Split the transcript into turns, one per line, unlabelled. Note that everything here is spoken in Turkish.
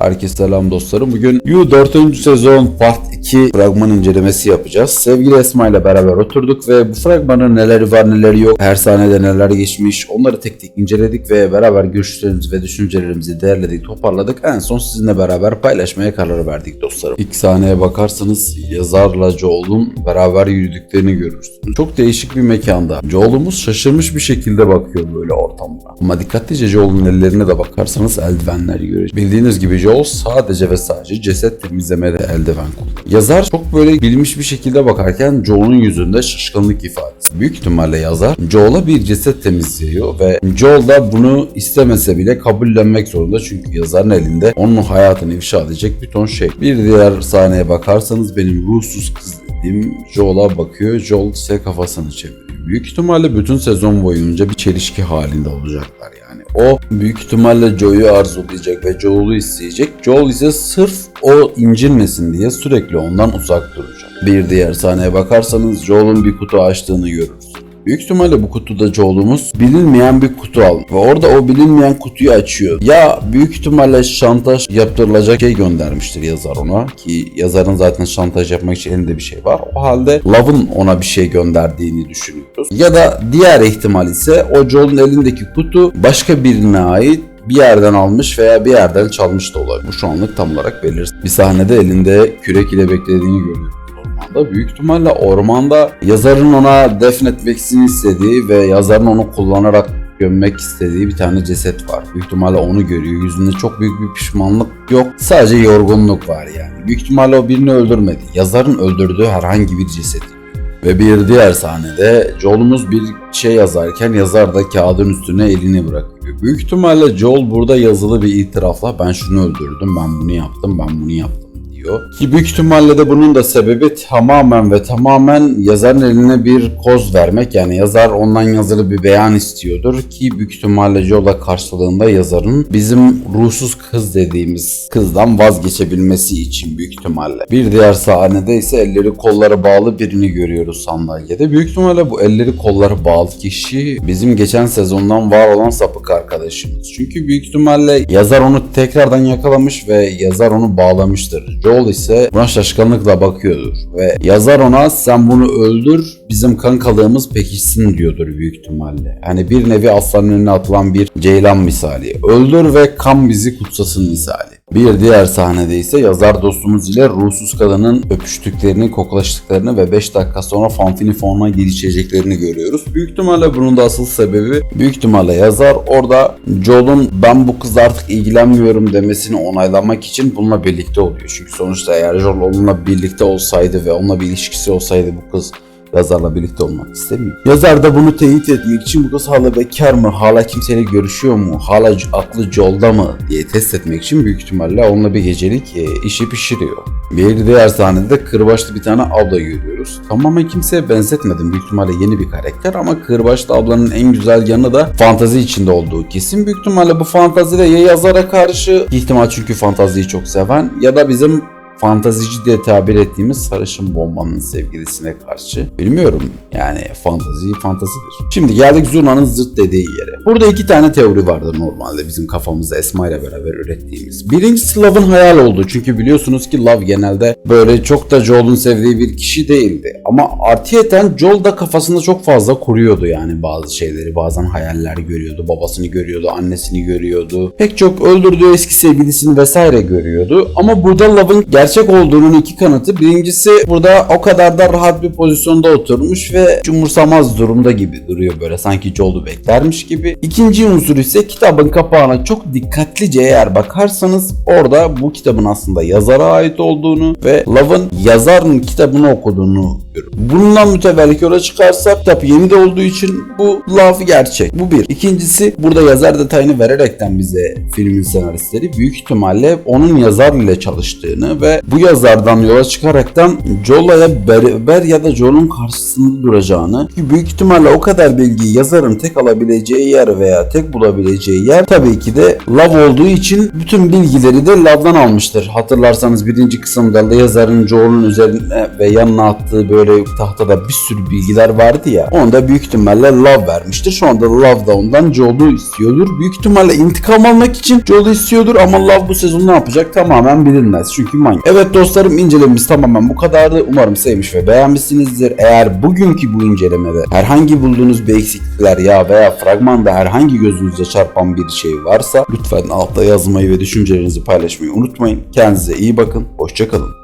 Herkese selam dostlarım. Bugün You 4. sezon part 2 fragman incelemesi yapacağız. Sevgili Esma ile beraber oturduk ve bu fragmanın neleri var neleri yok, her sahnede neler geçmiş onları tek tek inceledik ve beraber görüşlerimizi ve düşüncelerimizi değerledik, toparladık. En son sizinle beraber paylaşmaya karar verdik dostlarım. İlk sahneye bakarsanız yazarla Joel'un beraber yürüdüklerini görürsünüz. Çok değişik bir mekanda. Joel'umuz şaşırmış bir şekilde bakıyor böyle ortamına. Ama dikkatlice Joel'un ellerine de bakarsanız eldivenler görüyoruz. Bildiğiniz gibi Joel sadece ve sadece ceset temizlemede eldiven kullanıyor. Yazar çok böyle bilmiş bir şekilde bakarken Joel'un yüzünde şaşkınlık ifadesi. Büyük ihtimalle yazar Joel'a bir ceset temizliyor ve Joel da bunu istemese bile kabullenmek zorunda çünkü yazarın elinde onun hayatını ifşa edecek bir ton şey. Bir diğer sahneye bakarsanız benim ruhsuz kız dediğim Joel'a bakıyor. Joel ise kafasını çeviriyor. Büyük ihtimalle bütün sezon boyunca bir çelişki halinde olacaklar. O büyük ihtimalle Joe'yu arzulayacak ve Joel'u isteyecek. Joel ise sırf o incinmesin diye sürekli ondan uzak duracak. Bir diğer sahneye bakarsanız Joel'un bir kutu açtığını görürsünüz. Büyük ihtimalle bu kutuda Joel'umuz bilinmeyen bir kutu aldı. Ve orada o bilinmeyen kutuyu açıyor. Ya büyük ihtimalle şantaj yaptırılacak şey göndermiştir yazar ona. Ki yazarın zaten şantaj yapmak için elinde bir şey var. O halde Love'ın ona bir şey gönderdiğini düşünüyoruz. Ya da diğer ihtimal ise o Joel'un elindeki kutu başka birine ait bir yerden almış veya bir yerden çalmış da olabilir. Bu şu anlık tam olarak belirsiz. Bir sahnede elinde kürek ile beklediğini görüyoruz ormanda. Büyük ihtimalle ormanda yazarın ona defnetmesini istediği ve yazarın onu kullanarak gömmek istediği bir tane ceset var. Büyük ihtimalle onu görüyor. Yüzünde çok büyük bir pişmanlık yok. Sadece yorgunluk var yani. Büyük ihtimalle o birini öldürmedi. Yazarın öldürdüğü herhangi bir ceset. Ve bir diğer sahnede Joel'umuz bir şey yazarken yazar da kağıdın üstüne elini bırakıyor. Büyük ihtimalle Joel burada yazılı bir itirafla ben şunu öldürdüm, ben bunu yaptım, ben bunu yaptım diyor. Ki büyük ihtimalle de bunun da sebebi tamamen ve tamamen yazarın eline bir koz vermek. Yani yazar ondan yazılı bir beyan istiyordur ki büyük ihtimalle Joel'a karşılığında yazarın bizim ruhsuz kız dediğimiz kızdan vazgeçebilmesi için büyük ihtimalle. Bir diğer sahnede ise elleri kolları bağlı birini görüyoruz sandalyede. Büyük ihtimalle bu elleri kolları bağlı kişi bizim geçen sezondan var olan sapık arkadaşımız. Çünkü büyük ihtimalle yazar onu tekrardan yakalamış ve yazar onu bağlamıştır. Joel ise buna şaşkınlıkla bakıyordur ve yazar ona sen bunu öldür bizim kankalığımız pekişsin diyordur büyük ihtimalle. Hani bir nevi aslanın önüne atılan bir ceylan misali. Öldür ve kan bizi kutsasın misali. Bir diğer sahnede ise yazar dostumuz ile ruhsuz kadının öpüştüklerini, koklaştıklarını ve 5 dakika sonra Fantini fonuna girişeceklerini görüyoruz. Büyük ihtimalle bunun da asıl sebebi büyük ihtimalle yazar orada Joel'un ben bu kızla artık ilgilenmiyorum demesini onaylamak için bununla birlikte oluyor. Çünkü sonuçta eğer Joel onunla birlikte olsaydı ve onunla bir ilişkisi olsaydı bu kız yazarla birlikte olmak istemiyor. Yazar da bunu teyit etmek için bu kız hala bekar mı, hala kimseyle görüşüyor mu, hala aklı Joel'da mı diye test etmek için büyük ihtimalle onunla bir gecelik e, işi pişiriyor. Bir diğer sahnede de kırbaçlı bir tane abla görüyoruz. Tamamen kimseye benzetmedim. Büyük ihtimalle yeni bir karakter ama kırbaçlı ablanın en güzel yanı da fantazi içinde olduğu kesin. Büyük ihtimalle bu fantezi de ya yazara karşı ihtimal çünkü fantaziyi çok seven ya da bizim fantazici diye tabir ettiğimiz sarışın bombanın sevgilisine karşı. Bilmiyorum yani fantazi fantazidir. Şimdi geldik Zurna'nın zırt dediği yere. Burada iki tane teori vardı normalde bizim kafamızda Esma ile beraber ürettiğimiz. Birincisi Love'ın hayal olduğu. Çünkü biliyorsunuz ki Love genelde böyle çok da Joel'un sevdiği bir kişi değildi. Ama artıyeten Joel da kafasında çok fazla kuruyordu yani bazı şeyleri. Bazen hayaller görüyordu. Babasını görüyordu, annesini görüyordu. Pek çok öldürdüğü eski sevgilisini vesaire görüyordu. Ama burada Love'ın gerçek olduğunun iki kanıtı. Birincisi burada o kadar da rahat bir pozisyonda oturmuş ve hiç umursamaz durumda gibi duruyor böyle sanki Joel'u beklermiş gibi. İkinci unsur ise kitabın kapağına çok dikkatlice eğer bakarsanız orada bu kitabın aslında yazara ait olduğunu ve Love'ın yazarın kitabını okuduğunu görüyorum. Bundan mütevellik yola çıkarsak kitap yeni de olduğu için bu Love gerçek. Bu bir. İkincisi burada yazar detayını vererekten bize filmin senaristleri büyük ihtimalle onun yazar ile çalıştığını ve bu yazardan yola çıkaraktan Joel'a beraber ya da Joel'un karşısında duracağını ki büyük ihtimalle o kadar bilgiyi yazarın tek alabileceği yer veya tek bulabileceği yer tabii ki de Love olduğu için bütün bilgileri de Love'dan almıştır. Hatırlarsanız birinci kısımda yazarın Joel'un üzerine ve yanına attığı böyle tahtada bir sürü bilgiler vardı ya. Onda büyük ihtimalle Love vermiştir. Şu anda Love da ondan Joel'u istiyordur. Büyük ihtimalle intikam almak için Joel'u istiyordur ama Love bu sezon ne yapacak tamamen bilinmez. Çünkü manyak. Evet dostlarım incelememiz tamamen bu kadardı. Umarım sevmiş ve beğenmişsinizdir. Eğer bugünkü bu incelemede herhangi bulduğunuz bir eksiklikler ya veya fragmanda herhangi gözünüze çarpan bir şey varsa lütfen altta yazmayı ve düşüncelerinizi paylaşmayı unutmayın. Kendinize iyi bakın. Hoşçakalın.